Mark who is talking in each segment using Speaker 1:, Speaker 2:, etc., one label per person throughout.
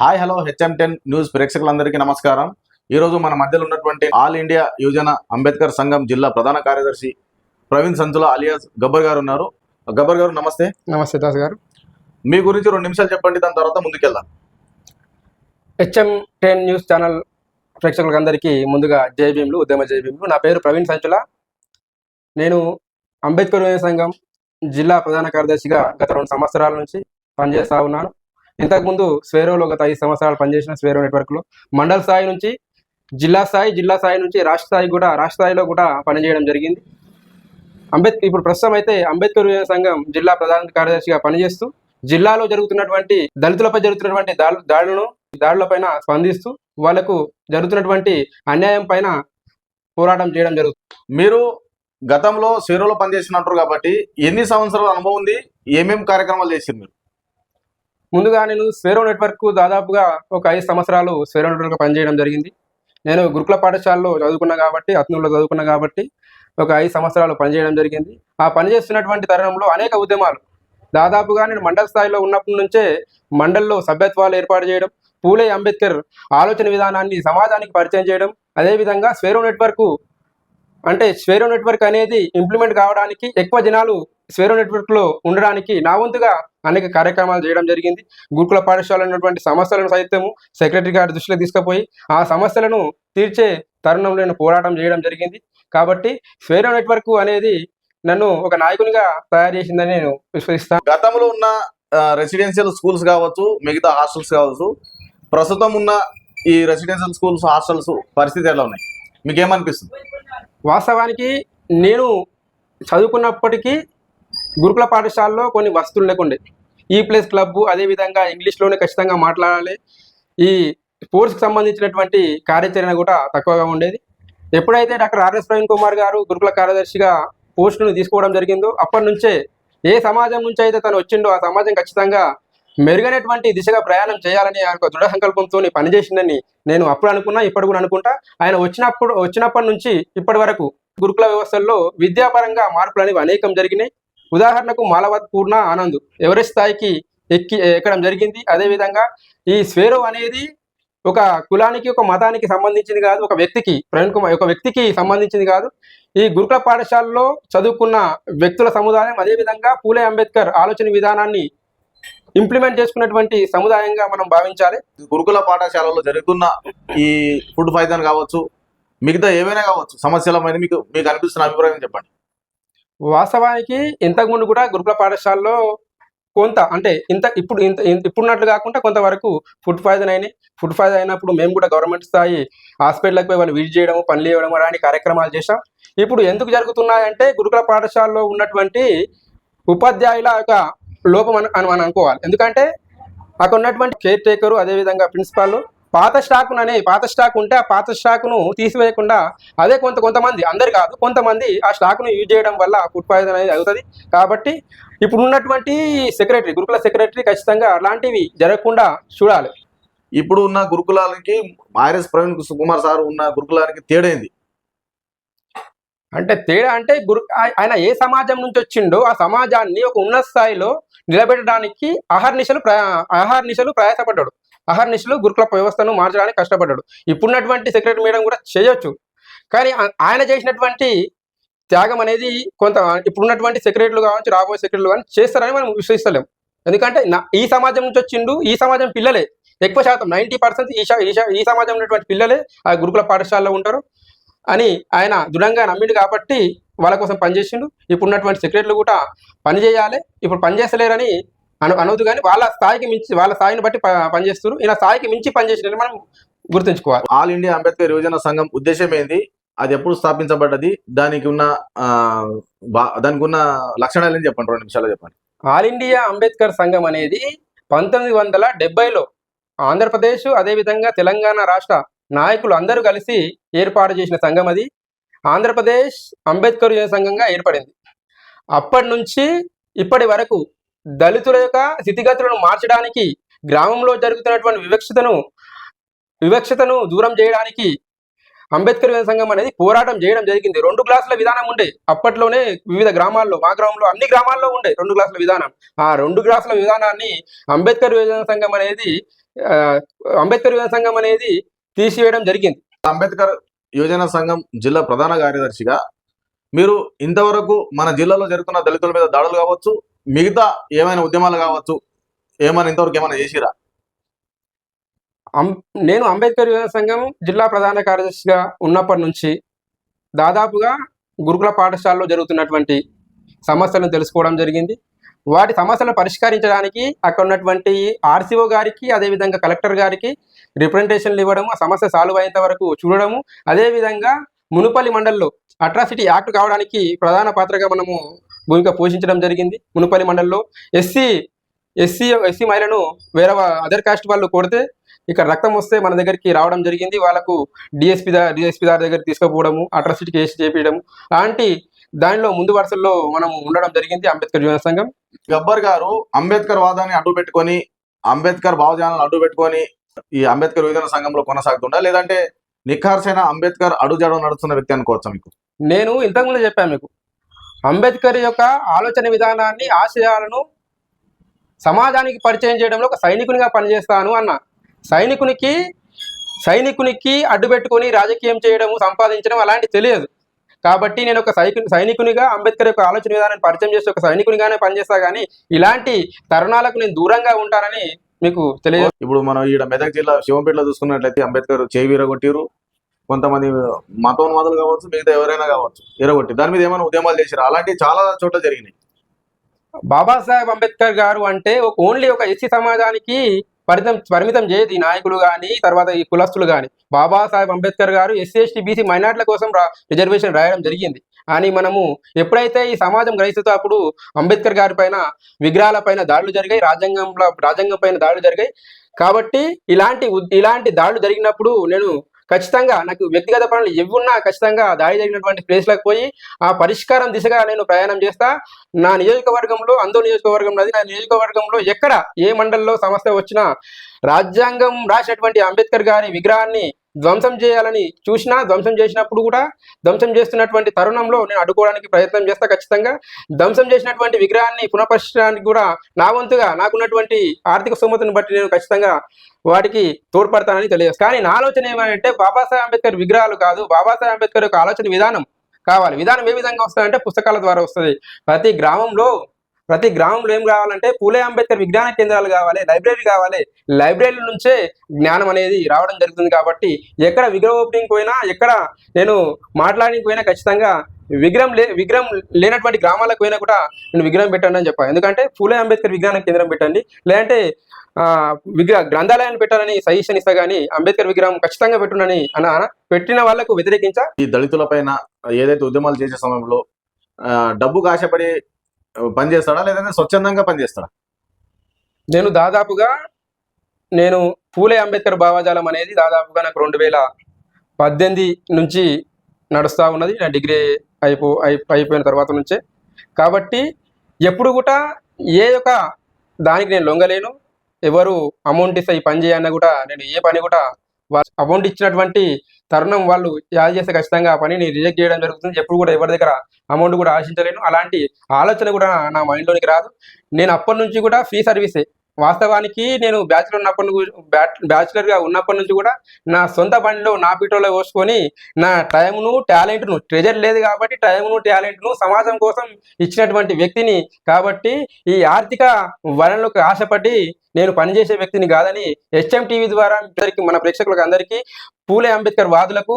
Speaker 1: Hi hello HM ten news ప్రేక్షకులందరికీ నమస్కారం. ఈ రోజు మన మధ్యలో ఉన్నటువంటి ఆల్ ఇండియా యువజన అంబేద్కర్ సంఘం జిల్లా ప్రధాన కార్యదర్శి ప్రవీణ్ సంచుల అలియాస్ గబ్బర్ గారు ఉన్నారు. గబ్బర్ గారు నమస్తే.
Speaker 2: నమస్తే దాస్ గారు.
Speaker 1: మీ గురించి రెండు నిమిషాలు చెప్పండి దాని తర్వాత ముందుకెళ్దాం.
Speaker 2: హెచ్ఎం టెన్ న్యూస్ ఛానల్ ప్రేక్షకులందరికీ ముందుగా జై భీములు ఉద్యమ జై భీములు. నా పేరు ప్రవీణ్ సంచుల నేను అంబేద్కర్ యువజన సంఘం జిల్లా ప్రధాన కార్యదర్శిగా గత రెండు సంవత్సరాల నుంచి పనిచేస్తా ఉన్నాను. ఇంతకుముందు స్వేరోలో గత ఐదు సంవత్సరాలు పనిచేసిన స్వేరో నెట్వర్క్లో మండల స్థాయి నుంచి జిల్లా స్థాయి జిల్లా స్థాయి నుంచి రాష్ట్ర స్థాయి కూడా రాష్ట్ర స్థాయిలో కూడా పనిచేయడం జరిగింది. అంబేద్కర్ ఇప్పుడు ప్రస్తుతం అయితే అంబేద్కర్ సంఘం జిల్లా ప్రధాన కార్యదర్శిగా పనిచేస్తూ జిల్లాలో జరుగుతున్నటువంటి దళితులపై జరుగుతున్నటువంటి దాడులను దాడులపైన స్పందిస్తూ వాళ్ళకు జరుగుతున్నటువంటి అన్యాయం పైన పోరాటం చేయడం జరుగుతుంది.
Speaker 1: మీరు గతంలో సేరోలో పనిచేసినట్టు కాబట్టి ఎన్ని సంవత్సరాల అనుభవం ఉంది ఏమేమి కార్యక్రమాలు చేసింది మీరు?
Speaker 2: ముందుగా నేను స్వేరో నెట్వర్క్ దాదాపుగా ఒక ఐదు సంవత్సరాలు స్వేరో నెట్వర్క్ పనిచేయడం జరిగింది. నేను గురుకుల పాఠశాలలో చదువుకున్నా కాబట్టి అత్నూరులో చదువుకున్నా కాబట్టి ఒక ఐదు సంవత్సరాలు పనిచేయడం జరిగింది. ఆ పనిచేస్తున్నటువంటి తరుణంలో అనేక ఉద్యమాలు. దాదాపుగా నేను మండల స్థాయిలో ఉన్నప్పటి నుంచే మండల్లో సభ్యత్వాలు ఏర్పాటు చేయడం పూలే అంబేద్కర్ ఆలోచన విధానాన్ని సమాజానికి పరిచయం చేయడం అదేవిధంగా స్వేరో నెట్వర్క్ అంటే స్వేరో నెట్వర్క్ అనేది ఇంప్లిమెంట్ కావడానికి ఎక్కువ జనాలు స్వేరో నెట్వర్క్లో ఉండడానికి నా వంతుగా అనేక కార్యక్రమాలు చేయడం జరిగింది. గురుకుల పాఠశాల ఉన్నటువంటి సమస్యలను సైతము సెక్రటరీ గారి దృష్టిలో తీసుకుపోయి ఆ సమస్యలను తీర్చే తరుణంలో నేను పోరాటం చేయడం జరిగింది. కాబట్టి స్వేరో నెట్వర్క్ అనేది నన్ను ఒక నాయకునిగా తయారు చేసిందని నేను విశ్వసిస్తాను
Speaker 1: గతంలో ఉన్న రెసిడెన్షియల్ స్కూల్స్ కావచ్చు మిగతా హాస్టల్స్ కావచ్చు ప్రస్తుతం ఉన్న ఈ రెసిడెన్షియల్ స్కూల్స్ హాస్టల్స్ పరిస్థితి ఎలా ఉన్నాయి? మీకు ఏమనిపిస్తుంది
Speaker 2: వాస్తవానికి నేను చదువుకున్నప్పటికీ గురుకుల పాఠశాలలో కొన్ని వస్తువులు లేకుండే. ఈ ప్లేస్ క్లబ్ అదేవిధంగా ఇంగ్లీష్లోనే ఖచ్చితంగా మాట్లాడాలి. ఈ స్పోర్ట్స్కి సంబంధించినటువంటి కార్యాచరణ కూడా తక్కువగా ఉండేది. ఎప్పుడైతే డాక్టర్ ఆర్ఎస్ ప్రవీణ్ కుమార్ గారు గురుకుల కార్యదర్శిగా పోస్టును తీసుకోవడం జరిగిందో అప్పటి నుంచే ఏ సమాజం నుంచి అయితే తను వచ్చిండో ఆ సమాజం ఖచ్చితంగా మెరుగైనటువంటి దిశగా ప్రయాణం చేయాలని ఆయన దృఢ సంకల్పంతో పనిచేసిందని నేను అప్పుడు అనుకున్నా ఇప్పుడు కూడా అనుకుంటా. ఆయన వచ్చినప్పుడు వచ్చినప్పటి నుంచి ఇప్పటి వరకు గురుకుల వ్యవస్థల్లో విద్యాపరంగా మార్పులు అనేవి అనేకం జరిగినాయి. ఉదాహరణకు మాలవత్ పూర్ణ ఆనంద్ ఎవరెస్ట్ స్థాయికి ఎక్కి ఎక్కడం జరిగింది? అదేవిధంగా ఈ స్వేరో అనేది ఒక కులానికి ఒక మతానికి సంబంధించింది కాదు ఒక వ్యక్తికి ప్రవీణ్ కుమార్ ఒక వ్యక్తికి సంబంధించింది కాదు. ఈ గురుకుల పాఠశాలలో చదువుకున్న వ్యక్తుల సముదాయం అదేవిధంగా పూలే అంబేద్కర్ ఆలోచన విధానాన్ని ఇంప్లిమెంట్ చేసుకున్నటువంటి సముదాయంగా మనం భావించాలి.
Speaker 1: గురుకుల పాఠశాలలో జరుగుతున్న ఈ ఫుడ్ ఫైజన్ కావచ్చు మిగతా ఏవైనా కావచ్చు సమస్యల మీద మీకు మీకు అనిపిస్తున్న అభిప్రాయం చెప్పండి.
Speaker 2: వాస్తవానికి ఇంతకుముందు కూడా గురుకుల పాఠశాలలో కొంత అంటే ఇంత ఇప్పుడు ఇంత ఇప్పుడున్నట్లు కాకుండా కొంతవరకు ఫుడ్ పాయిజన్ అయినాయి. ఫుడ్ పాయిజన్ అయినప్పుడు మేము కూడా గవర్నమెంట్ స్థాయి హాస్పిటల్కి పోయి వాళ్ళు విజిట్ చేయడము పనులు చేయడం అలాంటి కార్యక్రమాలు చేశాం. ఇప్పుడు ఎందుకు జరుగుతున్నాయంటే గురుకుల పాఠశాలలో ఉన్నటువంటి ఉపాధ్యాయుల యొక్క లోపం అని అని మనం అనుకోవాలి. ఎందుకంటే అక్కడ ఉన్నటువంటి కేర్ టేకరు అదేవిధంగా ప్రిన్సిపాల్ పాత స్టాక్ అనే పాత స్టాక్ ఉంటే ఆ పాత స్టాక్ను తీసివేయకుండా అదే కొంత కొంతమంది అందరు కాదు కొంతమంది ఆ స్టాక్ను యూజ్ చేయడం వల్ల ఫుడ్ పాయిజన్ అనేది అవుతుంది. కాబట్టి ఇప్పుడు ఉన్నటువంటి సెక్రటరీ గురుకుల సెక్రటరీ ఖచ్చితంగా అలాంటివి జరగకుండా చూడాలి.
Speaker 1: ఇప్పుడు ఉన్న గురుకులాలకి ఆర్ఎస్ ప్రవీణ్ కుమార్ సార్ ఉన్న గురుకులానికి తేడైంది
Speaker 2: అంటే తేడా అంటే గురు ఆయ- ఆయన ఏ సమాజం నుంచి వచ్చిండో ఆ సమాజాన్ని ఒక ఉన్నత స్థాయిలో నిలబెట్టడానికి అహర్నిశలు ప్రయా అహర్నిశలు ప్రయాసపడ్డాడు. అహర్నిశలు గురుకుల వ్యవస్థను మార్చడానికి కష్టపడ్డాడు. ఇప్పుడున్నటువంటి సెక్రటరీ మేడం కూడా చేయొచ్చు. కానీ ఆయన చేసినటువంటి త్యాగం అనేది కొంత ఇప్పుడున్నటువంటి సెక్రటరీలు కావచ్చు రాబోయే సెక్రటరీలు కానీ చేస్తారని మనం విశ్వసిస్తలేం. ఎందుకంటే ఈ సమాజం నుంచి వచ్చిండు ఈ సమాజం పిల్లలే. ఎక్కువ శాతం నైంటీ పర్సెంట్ ఈ ఈ సమాజం ఉన్నటువంటి పిల్లలే ఆ గురుకుల పాఠశాలలో ఉంటారు. అని ఆయన దృఢంగా నమ్మిండు కాబట్టి వాళ్ళ కోసం పనిచేసిండు. ఇప్పుడు ఉన్నటువంటి సెక్రటరీలు కూడా పని చేయాలి. ఇప్పుడు పనిచేస్తలేరని అను అనవద్దు కానీ వాళ్ళ స్థాయికి మించి వాళ్ళ స్థాయిని బట్టి పనిచేస్తారు ఈయన స్థాయికి మించి పనిచేసిన మనం గుర్తుంచుకోవాలి.
Speaker 1: ఆల్ ఇండియా అంబేద్కర్ యువజన సంఘం ఉద్దేశం ఏంది? అది ఎప్పుడు స్థాపించబడ్డది? దానికి ఉన్న దానికి ఉన్న లక్షణాలు ఏం చెప్పండి? రెండు నిమిషాలు చెప్పండి.
Speaker 2: ఆల్ ఇండియా అంబేద్కర్ సంఘం అనేది పంతొమ్మిది వందల డెబ్బైలో ఆంధ్రప్రదేశ్ అదేవిధంగా తెలంగాణ రాష్ట్ర నాయకులు అందరూ కలిసి ఏర్పాటు చేసిన సంఘం అది. ఆంధ్రప్రదేశ్ అంబేద్కర్ యువజన సంఘంగా ఏర్పడింది. అప్పటి నుంచి ఇప్పటి వరకు దళితుల యొక్క స్థితిగతులను మార్చడానికి గ్రామంలో జరుగుతున్నటువంటి వివక్షతను వివక్షతను దూరం చేయడానికి అంబేద్కర్ సంఘం అనేది పోరాటం చేయడం జరిగింది. రెండు క్లాసుల విధానం ఉండే. అప్పట్లోనే వివిధ గ్రామాల్లో మా గ్రామంలో అన్ని గ్రామాల్లో ఉండే రెండు క్లాసుల విధానం. ఆ రెండు క్లాసుల విధానాన్ని అంబేద్కర్ యువజన సంఘం అనేది అంబేద్కర్ యువజన సంఘం అనేది తీసివేయడం జరిగింది.
Speaker 1: అంబేద్కర్ యువజన సంఘం జిల్లా ప్రధాన కార్యదర్శిగా మీరు ఇంతవరకు మన జిల్లాలో జరుగుతున్న దళితుల మీద దాడులు కావచ్చు మిగతా ఏమైనా ఉద్యమాలు కావచ్చు ఏమైనా ఇంతవరకు ఏమైనా చేసిరా?
Speaker 2: అం- నేను అంబేద్కర్ యువజన సంఘం జిల్లా ప్రధాన కార్యదర్శిగా ఉన్నప్పటి నుంచి దాదాపుగా గురుకుల పాఠశాలలో జరుగుతున్నటువంటి సమస్యలను తెలుసుకోవడం జరిగింది. వాటి సమస్యలను పరిష్కరించడానికి అక్కడ ఉన్నటువంటి ఆర్సీఓ గారికి అదేవిధంగా కలెక్టర్ గారికి రిప్రజెంటేషన్లు ఇవ్వడము ఆ సమస్య సాల్వ్ అయ్యేంత వరకు చూడడము. అదేవిధంగా మునుపల్లి మండల్లో అట్రాసిటీ యాక్ట్ కావడానికి ప్రధాన పాత్రగా మనము భూమిక పోషించడం జరిగింది. మునుపల్లి మండల్లో ఎస్సీ ఎస్సీ ఎస్సీ మహిళను వేరే అదర్ కాస్ట్ వాళ్ళు కొడితే ఇక్కడ రక్తం వస్తే మన దగ్గరికి రావడం జరిగింది. వాళ్ళకు డిఎస్పీ దా డిఎస్పీ దారి దగ్గర తీసుకుపోవడము అట్రాసిటీ కేసు చేపించడం అలాంటి దానిలో ముందు వరుసల్లో మనం ఉండడం జరిగింది అంబేద్కర్ యువన సంఘం.
Speaker 1: గబ్బర్ గారు అంబేద్కర్ వాదాన్ని అడ్డు పెట్టుకొని అంబేద్కర్ భావజాలను అడ్డు పెట్టుకొని ఈ అంబేద్కర్ యువజన సంఘంలో కొనసాగుతుండా లేదంటే నిఖార్సైన అంబేద్కర్ అడుజాడు నడుస్తున్న వ్యక్తి అనుకోవచ్చా మీకు?
Speaker 2: నేను ఇంతకుముందు చెప్పాను మీకు. అంబేద్కర్ యొక్క ఆలోచన విధానాన్ని ఆశయాలను సమాజానికి పరిచయం చేయడంలో ఒక సైనికునిగా పనిచేస్తాను అన్న. సైనికునికి సైనికునికి అడ్డుపెట్టుకొని రాజకీయం చేయడము సంపాదించడం అలాంటి తెలియదు. కాబట్టి నేను ఒక సైకు సైనికునిగా అంబేద్కర్ యొక్క ఆలోచన విధానాన్ని పరిచయం చేసి ఒక సైనికునిగానే పనిచేస్తా కానీ ఇలాంటి తరుణాలకు నేను దూరంగా ఉంటానని మీకు తెలియదు.
Speaker 1: ఇప్పుడు మనం ఈడ మెదక్ జిల్లా శివంపేటలో చూసుకున్నట్లయితే అంబేద్కర్ చేయి విరగొట్టిరు కొంతమంది మతోన్మాదులు కావచ్చు మిగతా ఎవరైనా కావచ్చు ఎరగొట్టి దాని మీద ఏమైనా ఉద్యమాలు చేసిరా? అలాంటివి చాలా చోట్ల జరిగినాయి.
Speaker 2: బాబాసాహెబ్ అంబేద్కర్ గారు అంటే ఒక ఓన్లీ ఒక ఎస్సీ సమాజానికి పరిమితం పరిమితం చేయదు. ఈ నాయకులు కానీ తర్వాత ఈ కులస్తులు కానీ బాబాసాహెబ్ అంబేద్కర్ గారు ఎస్సీ ఎస్టీ బీసీ మైనార్టీల కోసం రిజర్వేషన్ రాయడం జరిగింది. అని మనము ఎప్పుడైతే ఈ సమాజం గ్రహిస్తుందో అప్పుడు అంబేద్కర్ గారి పైన విగ్రహాల పైన దాడులు జరిగాయి రాజ్యాంగంలో రాజ్యాంగం పైన దాడులు జరిగాయి. కాబట్టి ఇలాంటి ఇలాంటి దాడులు జరిగినప్పుడు నేను ఖచ్చితంగా నాకు వ్యక్తిగత పనులు ఎవరున్నా ఖచ్చితంగా దాడి జరిగినటువంటి ప్లేస్లకు పోయి ఆ పరిష్కారం దిశగా నేను ప్రయాణం చేస్తా. నా నియోజకవర్గంలో అందో నియోజకవర్గంలో అది నా నియోజకవర్గంలో ఎక్కడ ఏ మండలంలో సమస్య వచ్చినా రాజ్యాంగం రాసినటువంటి అంబేద్కర్ గారి విగ్రహాన్ని ధ్వంసం చేయాలని చూసినా ధ్వంసం చేసినప్పుడు కూడా ధ్వంసం చేస్తున్నటువంటి తరుణంలో నేను అడ్డుకోవడానికి ప్రయత్నం చేస్తా ఖచ్చితంగా. ధ్వంసం చేసినటువంటి విగ్రహాన్ని పునఃపరిచడానికి కూడా నా వంతుగా నాకున్నటువంటి ఆర్థిక స్తోమతను బట్టి నేను ఖచ్చితంగా వాటికి తోడ్పడతానని తెలియదు కానీ నా ఆలోచన ఏమంటే బాబాసాహెబ్ అంబేద్కర్ విగ్రహాలు కాదు బాబాసాహెబ్ అంబేద్కర్ యొక్క ఆలోచన విధానం కావాలి. విధానం ఏ విధంగా వస్తుందంటే పుస్తకాల ద్వారా వస్తుంది. ప్రతి గ్రామంలో ప్రతి గ్రామంలో ఏం కావాలంటే పూలే అంబేద్కర్ విజ్ఞాన కేంద్రాలు కావాలి లైబ్రరీ కావాలి. లైబ్రరీ నుంచే జ్ఞానం అనేది రావడం జరుగుతుంది కాబట్టి ఎక్కడ విగ్రహ ఓపెనింగ్ పోయినా ఎక్కడ నేను మాట్లాడడానికి పోయినా ఖచ్చితంగా విగ్రహం లే విగ్రహం లేనటువంటి గ్రామాలకు పోయినా కూడా నేను విగ్రహం పెట్టండి అని చెప్పాను ఎందుకంటే పూలే అంబేద్కర్ విజ్ఞాన కేంద్రం పెట్టండి. లేదంటే ఆ, విగ్రహ గ్రంథాలయాన్ని పెట్టాలని సజెషన్ ఇస్తా కానీ అంబేద్కర్ విగ్రహం ఖచ్చితంగా పెట్టునని అన్న పెట్టిన వాళ్ళకు వ్యతిరేకించా?
Speaker 1: ఈ దళితుల పైన ఏదైతే ఉద్యమాలు చేసే సమయంలో ఆ, డబ్బుకు ఆశపడి పనిచేస్తాడా లేదంటే స్వచ్ఛందంగా పనిచేస్తాడా?
Speaker 2: నేను దాదాపుగా నేను పూలే అంబేద్కర్ భావజాలం అనేది దాదాపుగా నాకు రెండు వేల పద్దెనిమిది నుంచి నడుస్తూ ఉన్నది. నా డిగ్రీ అయిపో అయిపోయిన తర్వాత నుంచే. కాబట్టి ఎప్పుడు కూడా ఏ యొక్క దానికి నేను లొంగలేను. ఎవరు అమౌంట్ ఇస్తే ఈ పని చేయన్నా కూడా నేను ఏ పని కూడా అమౌంట్ ఇచ్చినటువంటి తరుణం వాళ్ళు యాజ్ చేస్తే ఖచ్చితంగా ఆ పనిని రిజెక్ట్ చేయడం జరుగుతుంది. ఎప్పుడు కూడా ఎవరి దగ్గర అమౌంట్ కూడా ఆశించలేను. అలాంటి ఆలోచన కూడా నా మైండ్లోనికి రాదు. నేను అప్పటి నుంచి కూడా ఫ్రీ సర్వీసే వాస్తవానికి నేను బ్యాచులర్ ఉన్నప్పటి బ్యాచులర్గా గా ఉన్నప్పటి నుంచి కూడా నా సొంత బండిలో నా పీటోలో పోసుకొని నా టైంను టాలెంట్ను ట్రెజర్ లేదు కాబట్టి టైంను టాలెంట్ను సమాజం కోసం ఇచ్చినటువంటి వ్యక్తిని కాబట్టి ఈ ఆర్థిక వనరులకు ఆశపడి నేను పనిచేసే వ్యక్తిని కాదని హెచ్ఎం టీవీ ద్వారా అందరికీ మన ప్రేక్షకులకు అందరికీ పూలే అంబేద్కర్ వాదులకు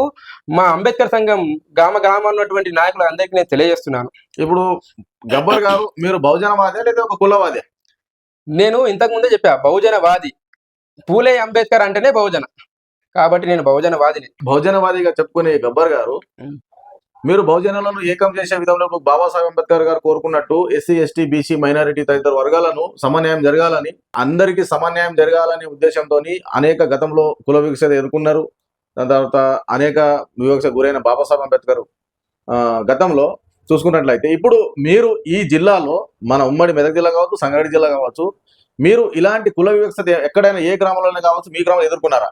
Speaker 2: మా అంబేద్కర్ సంఘం గ్రామ గ్రామాల్లో ఉన్నటువంటి నాయకులకు అందరికీ నేను తెలియజేస్తున్నాను.
Speaker 1: ఇప్పుడు గబ్బర్ గారు మీరు బహుజనవాదే లేదా ఒక కులవాదే?
Speaker 2: నేను ఇంతకు ముందే చెప్పా బహుజనవాది. పూలే అంబేద్కర్ అంటేనే బహుజన. కాబట్టి నేను బహుజనవాదిని.
Speaker 1: బహుజనవాదిగా చెప్పుకునే గబ్బర్ గారు. మీరు బహుజనులను ఏకం చేసే విధంలో బాబాసాహెబ్ అంబేద్కర్ గారు కోరుకున్నట్టు ఎస్సీ ఎస్టీ బీసీ మైనారిటీ తదితర వర్గాలను సమన్యాయం జరగాలని అందరికీ సమన్యాయం జరగాలనే ఉద్దేశంతో అనేక గతంలో కుల వివక్షత ఎదుర్కొన్నారు. దాని తర్వాత అనేక వివక్ష గురైన బాబాసాహెబ్ అంబేద్కర్ ఆ, గతంలో చూసుకున్నట్లయితే ఇప్పుడు మీరు ఈ జిల్లాలో మన ఉమ్మడి మెదక్ జిల్లా కావచ్చు సంగారెడ్డి జిల్లా కావచ్చు మీరు ఇలాంటి కుల వివక్షత ఎక్కడైనా ఏ గ్రామంలోనే కావచ్చు మీ గ్రామంలో ఎదుర్కొన్నారా?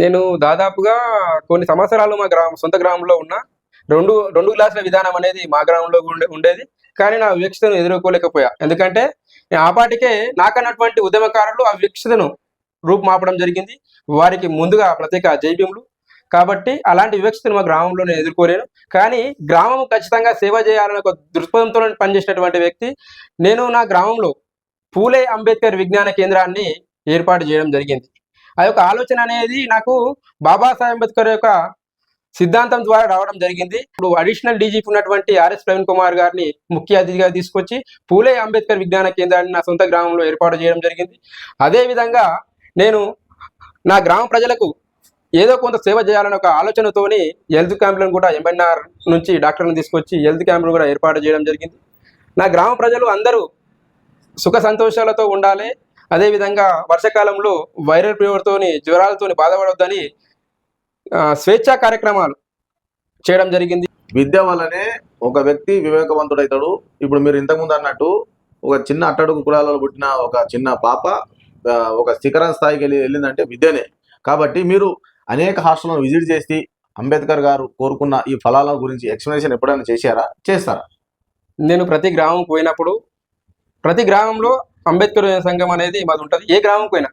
Speaker 2: నేను దాదాపుగా కొన్ని సంవత్సరాలు మా గ్రామం సొంత గ్రామంలో ఉన్న రెండు రెండు గ్లాసుల విధానం అనేది మా గ్రామంలో ఉండే ఉండేది. కానీ నా వివక్షతను ఎదుర్కోలేకపోయా. ఎందుకంటే ఆపాటికే ఆ పాటికే నాకన్నటువంటి ఉద్యమకారులు ఆ వివక్షతను రూపుమాపడం జరిగింది. వారికి ముందుగా ప్రత్యేక జైభీములు కాబట్టి అలాంటి వివక్షతను మా గ్రామంలో నేను ఎదుర్కోలేను. కానీ గ్రామం ఖచ్చితంగా సేవ చేయాలనే ఒక దృక్పథంతో పనిచేసినటువంటి వ్యక్తి. నేను నా గ్రామంలో పూలే అంబేద్కర్ విజ్ఞాన కేంద్రాన్ని ఏర్పాటు చేయడం జరిగింది. ఆ యొక్క ఆలోచన అనేది నాకు బాబాసాహెబ్ అంబేద్కర్ యొక్క సిద్ధాంతం ద్వారా రావడం జరిగింది. ఇప్పుడు అడిషనల్ డీజీపీ ఉన్నటువంటి ఆర్ఎస్ ప్రవీణ్ కుమార్ గారిని ముఖ్య అతిథిగా తీసుకొచ్చి పూలే అంబేద్కర్ విజ్ఞాన కేంద్రాన్ని నా సొంత గ్రామంలో ఏర్పాటు చేయడం జరిగింది. అదేవిధంగా నేను నా గ్రామ ప్రజలకు ఏదో కొంత సేవ చేయాలనే ఒక ఆలోచనతోని హెల్త్ క్యాంపులను కూడా ఎంఎన్ఆర్ నుంచి డాక్టర్లను తీసుకొచ్చి హెల్త్ క్యాంపులు కూడా ఏర్పాటు చేయడం జరిగింది. నా గ్రామ ప్రజలు అందరూ సుఖ సంతోషాలతో ఉండాలి. అదేవిధంగా వర్షాకాలంలో వైరల్ ఫీవర్తోని జ్వరాలతోని బాధపడొద్దని ఆ, స్వేచ్ఛా కార్యక్రమాలు చేయడం జరిగింది.
Speaker 1: విద్య వల్లనే ఒక వ్యక్తి వివేకవంతుడైతాడు. ఇప్పుడు మీరు ఇంతకుముందు అన్నట్టు ఒక చిన్న అట్టడుగు కులాలలో పుట్టిన ఒక చిన్న పాప ఒక శిఖరం స్థాయికి వెళ్ళి వెళ్ళిందంటే విద్యనే. కాబట్టి మీరు అనేక హాస్టల్లను విజిట్ చేసి అంబేద్కర్ గారు కోరుకున్న ఈ ఫలాల గురించి ఎక్స్ప్లెనేషన్ ఎప్పుడైనా చేశారా? చేస్తారా?
Speaker 2: నేను ప్రతి గ్రామం పోయినప్పుడు ప్రతి గ్రామంలో అంబేద్కర్ సంఘం అనేది మాది ఉంటుంది. ఏ గ్రామం పోయినా.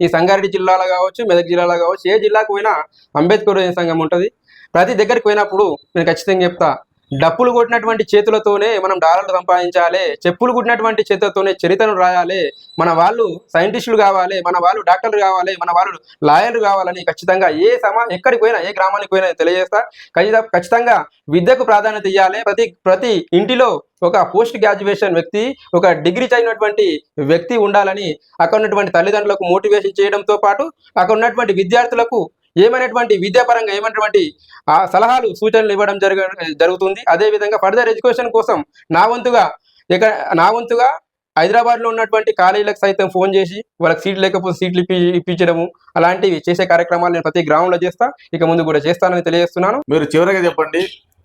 Speaker 2: ఈ సంగారెడ్డి జిల్లాలో కావచ్చు మెదక్ జిల్లాలో కావచ్చు ఏ జిల్లాకు పోయినా అంబేద్కర్ సంఘం ఉంటుంది. ప్రతి దగ్గరికి పోయినప్పుడు నేను ఖచ్చితంగా చెప్తా డప్పులు కొట్టినటువంటి చేతులతోనే మనం డాలర్లు సంపాదించాలి చెప్పులు కుట్టినటువంటి చేతులతోనే చరిత్రను రాయాలి మన వాళ్ళు సైంటిస్టులు కావాలి మన వాళ్ళు డాక్టర్లు కావాలి మన వాళ్ళు లాయర్లు కావాలని ఖచ్చితంగా ఏ సమా ఎక్కడికి పోయినా ఏ గ్రామానికి పోయినా తెలియజేస్తా. ఖచ్చిత ఖచ్చితంగా విద్యకు ప్రాధాన్యత ఇవ్వాలి ప్రతి ప్రతి ఇంటిలో ఒక పోస్ట్ గ్రాడ్యుయేషన్ వ్యక్తి ఒక డిగ్రీ చదివినటువంటి వ్యక్తి ఉండాలని అక్కడ ఉన్నటువంటి తల్లిదండ్రులకు మోటివేషన్ చేయడంతో పాటు అక్కడ ఉన్నటువంటి విద్యార్థులకు ఏమైనటువంటి విద్యాపరంగా ఏమైనటువంటి ఆ సలహాలు సూచనలు ఇవ్వడం జరగ జరుగుతుంది. అదే విధంగా ఫర్దర్ ఎడ్యుకేషన్ కోసం నా వంతుగా ఇక నా వంతుగా హైదరాబాద్లో ఉన్నటువంటి కాలేజీలకు సైతం ఫోన్ చేసి వాళ్ళకి సీట్లు లేకపోతే సీట్లు ఇప్పి ఇప్పించడము అలాంటివి చేసే కార్యక్రమాలు నేను ప్రతి గ్రామంలో చేస్తా. ఇక ముందు కూడా చేస్తానని తెలియజేస్తున్నాను.
Speaker 1: మీరు చివరిగా చెప్పండి.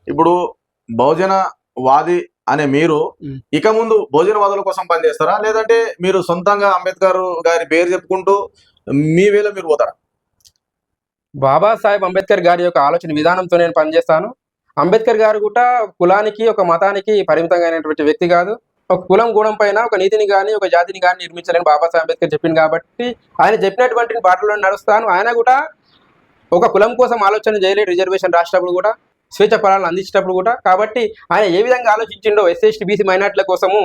Speaker 1: ఇప్పుడు బహుజన వాది అనే మీరు. ఇక ముందు భోజన వాదుల కోసం పనిచేస్తారా? లేదంటే మీరు సొంతంగా అంబేద్కర్ గారి పేరు చెప్పుకుంటూ మీ వేలో మీరు పోతారా?
Speaker 2: బాబాసాహెబ్ అంబేద్కర్ గారి యొక్క ఆలోచన విధానంతో నేను పనిచేస్తాను. అంబేద్కర్ గారు కూడా కులానికి ఒక మతానికి పరిమితంగా అయినటువంటి వ్యక్తి కాదు. ఒక కులం గూడం పైన ఒక నీతిని కానీ ఒక జాతిని కానీ నిర్మించాలని బాబాసాహెబ్ అంబేద్కర్ చెప్పింది కాబట్టి ఆయన చెప్పినటువంటి బాటలో నడుస్తాను. ఆయన కూడా ఒక కులం కోసం ఆలోచన చేయలేదు రిజర్వేషన్ రాసినప్పుడు కూడా స్వేచ్ఛ ఫలాలను అందించేటప్పుడు కూడా. కాబట్టి ఆయన ఏ విధంగా ఆలోచించిండో ఎస్సీ బీసీ మైనార్టీల కోసము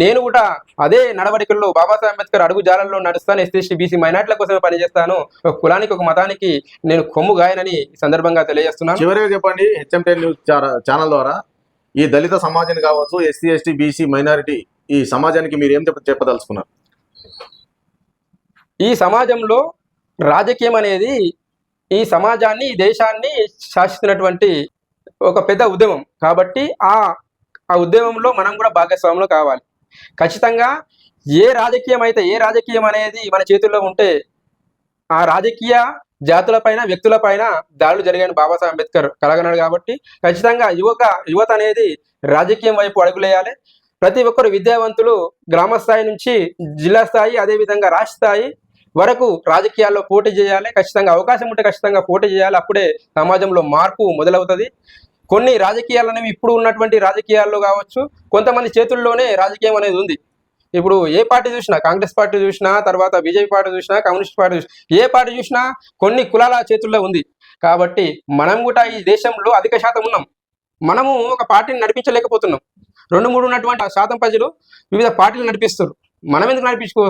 Speaker 2: నేను కూడా అదే నడవడికల్లో బాబాసాహెబ్ అంబేద్కర్ అడుగు జాలల్లో నడుస్తాను ఎస్సీ బీసీ మైనార్టీల కోసమే పనిచేస్తాను. ఒక కులానికి ఒక మతానికి నేను కొమ్ము గాయనని సందర్భంగా తెలియజేస్తున్నాను.
Speaker 1: చివరిగా చెప్పండి హెచ్ఎం టెన్ న్యూస్ ఛానల్ ద్వారా ఈ దళిత సమాజాన్ని కావచ్చు ఎస్సీ ఎస్టీ బీసీ మైనారిటీ ఈ సమాజానికి మీరు ఏం చెప్ప చెప్పదలుచుకున్నారు?
Speaker 2: ఈ సమాజంలో రాజకీయం అనేది ఈ సమాజాన్ని ఈ దేశాన్ని శాసిస్తున్నటువంటి ఒక పెద్ద ఉద్యమం. కాబట్టి ఆ ఆ ఉద్యమంలో మనం కూడా భాగస్వాములు కావాలి. ఖచ్చితంగా ఏ రాజకీయం అయితే ఏ రాజకీయం అనేది మన చేతుల్లో ఉంటే ఆ రాజకీయ జాతులపైన వ్యక్తులపైన దాడులు జరిగాయని బాబాసాహెబ్ అంబేద్కర్ కలగన్నాడు కాబట్టి ఖచ్చితంగా యువక యువత అనేది రాజకీయం వైపు అడుగులేయాలి. ప్రతి ఒక్కరు విద్యావంతులు గ్రామ స్థాయి నుంచి జిల్లా స్థాయి అదేవిధంగా రాష్ట్ర స్థాయి వరకు రాజకీయాల్లో పోటీ చేయాలి. ఖచ్చితంగా అవకాశం ఉంటే ఖచ్చితంగా పోటీ చేయాలి. అప్పుడే సమాజంలో మార్పు మొదలవుతుంది. కొన్ని రాజకీయాలు అనేవి ఇప్పుడు ఉన్నటువంటి రాజకీయాల్లో కావచ్చు కొంతమంది చేతుల్లోనే రాజకీయం అనేది ఉంది. ఇప్పుడు ఏ పార్టీ చూసినా కాంగ్రెస్ పార్టీ చూసినా తర్వాత బీజేపీ పార్టీ చూసినా కమ్యూనిస్ట్ పార్టీ చూసినా ఏ పార్టీ చూసినా కొన్ని కులాల చేతుల్లో ఉంది. కాబట్టి మనం కూడా ఈ దేశంలో అధిక శాతం ఉన్నాం. మనము ఒక పార్టీని నడిపించలేకపోతున్నాం. రెండు మూడు ఉన్నటువంటి ఆ శాతం ప్రజలు వివిధ పార్టీలు నడిపిస్తారు. మనం ఎందుకు నడిపించుకో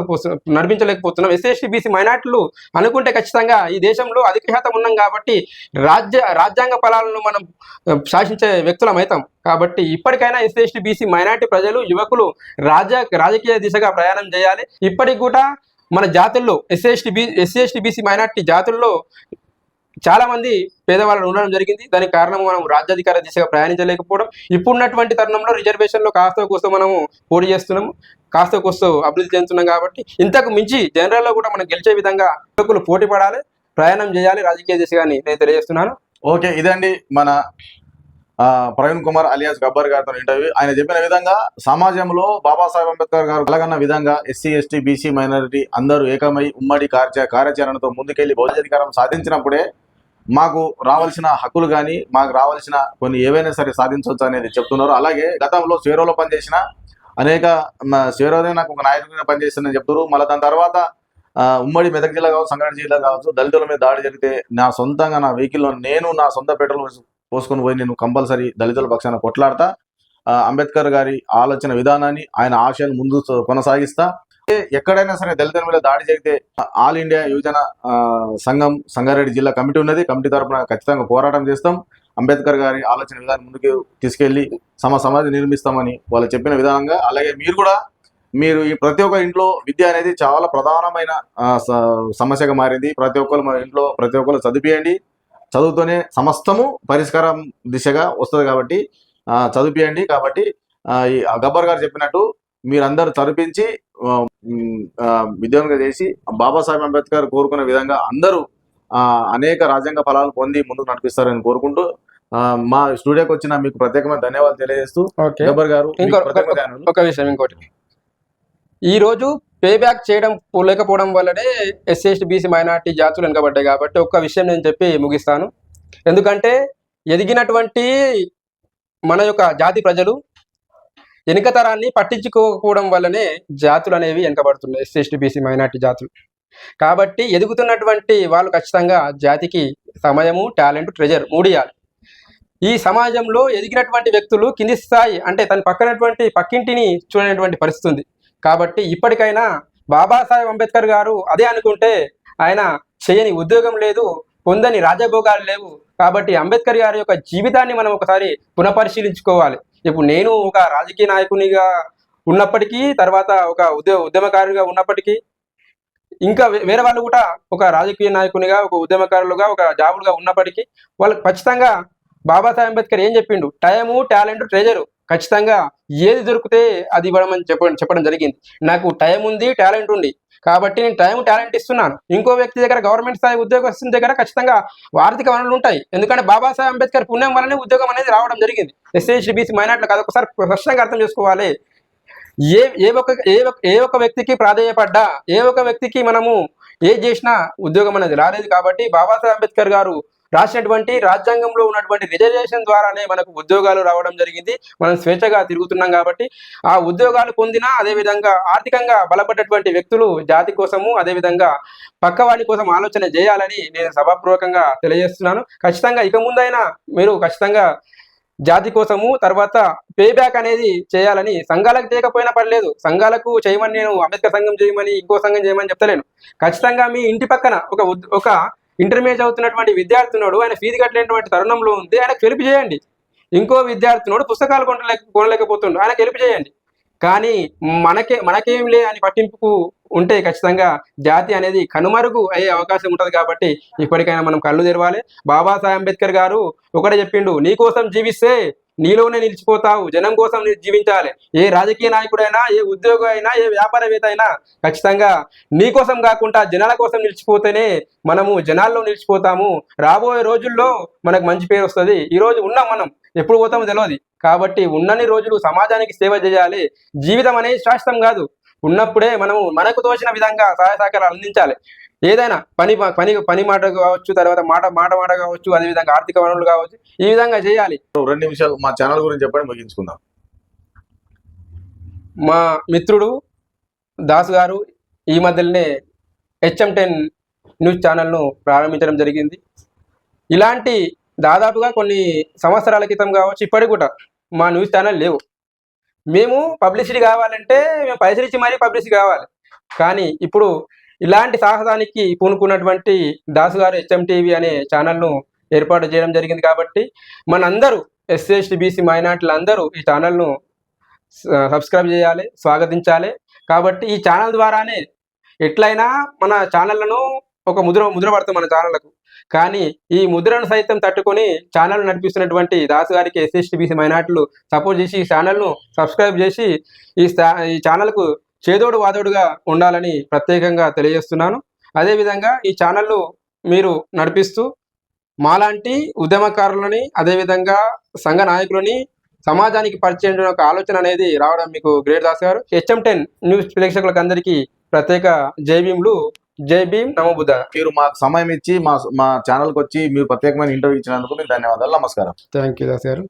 Speaker 2: నడిపించలేకపోతున్నాం? ఎస్సీ బీసీ మైనార్టీలు అనుకుంటే ఖచ్చితంగా ఈ దేశంలో అధిక శాతం ఉన్నాం కాబట్టి రాజ్య రాజ్యాంగ ఫలాలను మనం శాసించే వ్యక్తులం అవుతాం. కాబట్టి ఇప్పటికైనా ఎస్సీ బీసీ మైనార్టీ ప్రజలు యువకులు రాజ్య రాజకీయ దిశగా ప్రయాణం చేయాలి. ఇప్పటికి కూడా మన జాతుల్లో SC ST B SC ST BC minority జాతుల్లో చాలా మంది పేదవాళ్ళు ఉండడం జరిగింది. దానికి కారణం మనం రాజ్యాధికార దిశగా ప్రయాణించలేకపోవడం. ఇప్పుడున్నటువంటి తరుణంలో రిజర్వేషన్లో కాస్త కోస్త మనము పోటీ చేస్తున్నాము. కాస్త కోస్త అభివృద్ధి చెందుతున్నాం కాబట్టి ఇంతకు మించి జనరల్లో కూడా మనం గెలిచే విధంగా యువకులు పోటీ పడాలి ప్రయాణం చేయాలి రాజకీయ దిశగా నేను తెలియజేస్తున్నాను.
Speaker 1: ఓకే ఇదండి మన ఆ, ప్రవీణ్ కుమార్ అలియాస్ గబ్బర్ గారితో ఇంటర్వ్యూ. ఆయన చెప్పిన విధంగా సమాజంలో బాబాసాహెబ్ అంబేద్కర్ గారు కలగన్న విధంగా ఎస్సీ ఎస్టీ బీసీ మైనారిటీ అందరూ ఏకమై ఉమ్మడి కార్య కార్యాచరణతో ముందుకెళ్ళి భౌతికాధికారం సాధించినప్పుడే మాకు రావాల్సిన హక్కులు కానీ మాకు రావాల్సిన కొన్ని ఏవైనా సరే సాధించవచ్చు అనేది చెప్తున్నారు. అలాగే గతంలో సేరోలో పనిచేసిన అనేక సేరోనే నాకు ఒక నాయకుడిగా పనిచేస్తుందని చెప్తున్నారు. మళ్ళీ దాని తర్వాత ఉమ్మడి మెదక్ జిల్లా కావచ్చు సంగారెడ్డి జిల్లా కావచ్చు దళితుల మీద దాడి జరిగితే నా సొంతంగా నా వెహికల్లో నేను నా సొంత పెట్రోల్ పోసుకొని పోయి నేను కంపల్సరీ దళితుల పక్షాన కొట్లాడతా. ఆ, అంబేద్కర్ గారి ఆలోచన విధానాన్ని ఆయన ఆశయాన్ని ముందు కొనసాగిస్తా. ఎక్కడైనా సరే దళితుల మీద దాడి జరిగితే ఆల్ ఇండియా యువజన ఆ, సంఘం సంగారెడ్డి జిల్లా కమిటీ ఉన్నది. కమిటీ తరపున ఖచ్చితంగా పోరాటం చేస్తాం. అంబేద్కర్ గారి ఆలోచన విధానం ముందుకు తీసుకెళ్ళి సమ సమాధి నిర్మిస్తామని వాళ్ళు చెప్పిన విధానంగా అలాగే మీరు కూడా మీరు ఈ ప్రతి ఒక్క ఇంట్లో విద్య అనేది చాలా ప్రధానమైన సమస్యగా మారింది. ప్రతి ఒక్కరు మన ఇంట్లో ప్రతి ఒక్కరు చదివియండి చదువుతూనే సమస్తము పరిష్కారం దిశగా వస్తుంది కాబట్టి ఆ, చదివియండి కాబట్టి ఆ, ఈ గబ్బర్ గారు చెప్పినట్టు మీరందరూ చదివించి విద్యావంతులుగా చేసి బాబాసాహెబ్ అంబేద్కర్ కోరుకునే విధంగా అందరూ ఆ, అనేక రాజ్యాంగ ఫలాలు పొంది ముందుకు నడిపిస్తారని కోరుకుంటూ మా స్టూడియోకి వచ్చిన మీకు ప్రత్యేకమైన ధన్యవాదాలు తెలియజేస్తూ గబ్బర్ గారు.
Speaker 2: ఒక విషయం ఇంకోటి. ఈ రోజు పే బ్యాక్ చేయడం లేకపోవడం వల్లనే ఎస్సీ బీసీ మైనార్టీ జాతులు వెనుకబడ్డాయి కాబట్టి ఒక్క విషయం నేను చెప్పి ముగిస్తాను. ఎందుకంటే ఎదిగినటువంటి మన యొక్క జాతి ప్రజలు వెనుక తరాన్ని పట్టించుకోకపోవడం వల్లనే జాతులు అనేవి వెనకబడుతున్నాయి. ఎస్సీ ఎస్టీ బీసీ మైనార్టీ జాతులు. కాబట్టి ఎదుగుతున్నటువంటి వాళ్ళు ఖచ్చితంగా జాతికి సమయము టాలెంట్ ట్రెజర్ మూడియాలి ఈ సమాజంలో ఎదిగినటువంటి వ్యక్తులు కింది స్థాయి అంటే తన పక్కనటువంటి పక్కింటిని చూడనటువంటి పరిస్థితి ఉంది. కాబట్టి ఇప్పటికైనా బాబాసాహెబ్ అంబేద్కర్ గారు అదే అనుకుంటే ఆయన చేయని ఉద్యోగం లేదు పొందని రాజభోగాలు లేవు. కాబట్టి అంబేద్కర్ గారి యొక్క జీవితాన్ని మనం ఒకసారి పునఃపరిశీలించుకోవాలి. ఇప్పుడు నేను ఒక రాజకీయ నాయకునిగా ఉన్నప్పటికీ తర్వాత ఒక ఉద్యమ ఉద్యమకారునిగా ఉన్నప్పటికీ ఇంకా వేరే వాళ్ళు కూడా ఒక రాజకీయ నాయకునిగా ఒక ఉద్యమకారులుగా ఒక జాబులుగా ఉన్నప్పటికీ వాళ్ళకి ఖచ్చితంగా బాబాసాహెబ్ అంబేద్కర్ ఏం చెప్పిండు? Time talent treasure. ఖచ్చితంగా ఏది దొరికితే అది ఇవ్వడమని చెప్పడం చెప్పడం జరిగింది. నాకు టైం ఉంది టాలెంట్ ఉంది. కాబట్టి నేను టైం టాలెంట్ ఇస్తున్నాను. ఇంకో వ్యక్తి దగ్గర గవర్నమెంట్ స్థాయి ఉద్యోగస్తుల దగ్గర ఖచ్చితంగా ఆర్థిక వనరులు ఉంటాయి. ఎందుకంటే బాబాసాహెబ్ అంబేద్కర్ పుణ్యం వల్లనే ఉద్యోగం అనేది రావడం జరిగింది. ఎస్సీ బీసీ మైనార్టీలకు ఒకసారి స్పష్టంగా అర్థం చేసుకోవాలి. ఏ ఏ ఒక్క ఏ ఏ ఒక్క వ్యక్తికి ప్రాధేయపడ్డా ఏ ఒక్క వ్యక్తికి మనము ఏ చేసినా ఉద్యోగం అనేది రాలేదు కాబట్టి బాబాసాహెబ్ అంబేద్కర్ గారు రాసినటువంటి రాజ్యాంగంలో ఉన్నటువంటి రిజర్వేషన్ ద్వారానే మనకు ఉద్యోగాలు రావడం జరిగింది. మనం స్వేచ్ఛగా తిరుగుతున్నాం కాబట్టి ఆ ఉద్యోగాలు పొందినా అదేవిధంగా ఆర్థికంగా బలపడ్డటువంటి వ్యక్తులు జాతి కోసము అదేవిధంగా పక్కవాడి కోసం ఆలోచన చేయాలని నేను సభాపూర్వకంగా తెలియజేస్తున్నాను. ఖచ్చితంగా ఇక ముందైనా మీరు ఖచ్చితంగా జాతి కోసము తర్వాత పే బ్యాక్ అనేది చేయాలని సంఘాలకు చేయకపోయినా పర్లేదు. సంఘాలకు చేయమని నేను అంబేద్కర్ సంఘం చేయమని ఇంకో సంఘం చేయమని చెప్తలేను. ఖచ్చితంగా మీ ఇంటి పక్కన ఒక ఒక ఇంటర్మీడియట్ చదువుతున్నటువంటి విద్యార్థి ఉన్నాడు ఆయన ఫీజు కట్టలేనటువంటి తరుణంలో ఉంది ఆయనకు హెల్ప్ చేయండి. ఇంకో విద్యార్థినోడు పుస్తకాలు కొనలేక కొనలేకపోతుండు ఆయనకు హెల్ప్ చేయండి. కానీ మనకే మనకేం లే అని పట్టింపుకు ఉంటే ఖచ్చితంగా జాతి అనేది కనుమరుగు అయ్యే అవకాశం ఉంటుంది కాబట్టి ఇప్పటికైనా మనం కళ్ళు తెరవాలి. బాబాసాహెబ్ అంబేద్కర్ గారు ఒకటే చెప్పిండు నీ కోసం జీవిస్తే నీలోనే నిలిచిపోతావు. జనం కోసం నీ జీవించాలి. ఏ రాజకీయ నాయకుడైనా ఏ ఉద్యోగం అయినా ఏ వ్యాపారవేత్త అయినా ఖచ్చితంగా నీ కోసం కాకుండా జనాల కోసం నిలిచిపోతేనే మనము జనాల్లో నిలిచిపోతాము. రాబోయే రోజుల్లో మనకు మంచి పేరు వస్తుంది. ఈ రోజు ఉన్నాం మనం. ఎప్పుడు పోతామో తెలియదు కాబట్టి ఉన్నన్ని రోజులు సమాజానికి సేవ చేయాలి. జీవితం అనేది శాశ్వతం కాదు. ఉన్నప్పుడే మనము మనకు తోచిన విధంగా సహాయ సహకారాలు అందించాలి. ఏదైనా పని పని పని మాట కావచ్చు తర్వాత మాట మాట మాట కావచ్చు అదేవిధంగా ఆర్థిక వనరులు కావచ్చు ఈ విధంగా చేయాలి.
Speaker 1: రెండు నిమిషాలు మా ఛానల్ గురించి చెప్పండి ముగించుకుందాం.
Speaker 2: మా మిత్రుడు దాస్ గారు ఈ మధ్యలోనే హెచ్ఎం టెన్ న్యూస్ ఛానల్ను ప్రారంభించడం జరిగింది. ఇలాంటి దాదాపుగా కొన్ని సంవత్సరాల క్రితం కావచ్చు ఇప్పటికి కూడా మా న్యూస్ ఛానల్ లేవు. మేము పబ్లిసిటీ కావాలంటే మేము పైసలు ఇచ్చి మరీ పబ్లిసిటీ కావాలి. కానీ ఇప్పుడు ఇలాంటి సాహసానికి పూనుకున్నటువంటి దాసు గారు హెచ్ఎం టీవీ అనే ఛానల్ను ఏర్పాటు చేయడం జరిగింది కాబట్టి మనందరూ ఎస్సీ ఎస్టీ బీసీ మైనార్టీలు అందరూ ఈ ఛానల్ను సబ్స్క్రైబ్ చేయాలి స్వాగతించాలి. కాబట్టి ఈ ఛానల్ ద్వారానే ఎట్లయినా మన ఛానళ్ళను ఒక ముద్ర ముద్ర పడుతుంది మన ఛానళ్ళకు. కానీ ఈ ముద్రను సైతం తట్టుకొని ఛానల్ నడిపిస్తున్నటువంటి దాసు గారికి ఎస్ఎస్టీ బీసీ మైనార్టీలు సపోర్ట్ చేసి ఈ ఛానల్ను సబ్స్క్రైబ్ చేసి ఈ ఈ ఛానల్కు చేదోడు వాదోడుగా ఉండాలని ప్రత్యేకంగా తెలియజేస్తున్నాను. అదేవిధంగా ఈ ఛానళ్ళు మీరు నడిపిస్తూ మాలాంటి ఉద్యమకారులని అదేవిధంగా సంఘ నాయకులని సమాజానికి పరిచయం ఒక ఆలోచన అనేది రావడం మీకు గ్రేట్ దాస్ గారు. హెచ్ఎం టెన్ న్యూస్ ప్రేక్షకులకు అందరికీ ప్రత్యేక జై భీమ్లు. జై భీమ్ నమో బుద్ధ
Speaker 1: మీరు మాకు సమయం ఇచ్చి మా మా ఛానల్కి వచ్చి మీరు ప్రత్యేకమైన ఇంటర్వ్యూ ఇచ్చినందుకు ధన్యవాదాలు. నమస్కారం.
Speaker 2: థ్యాంక్ యూ దాస్ గారు.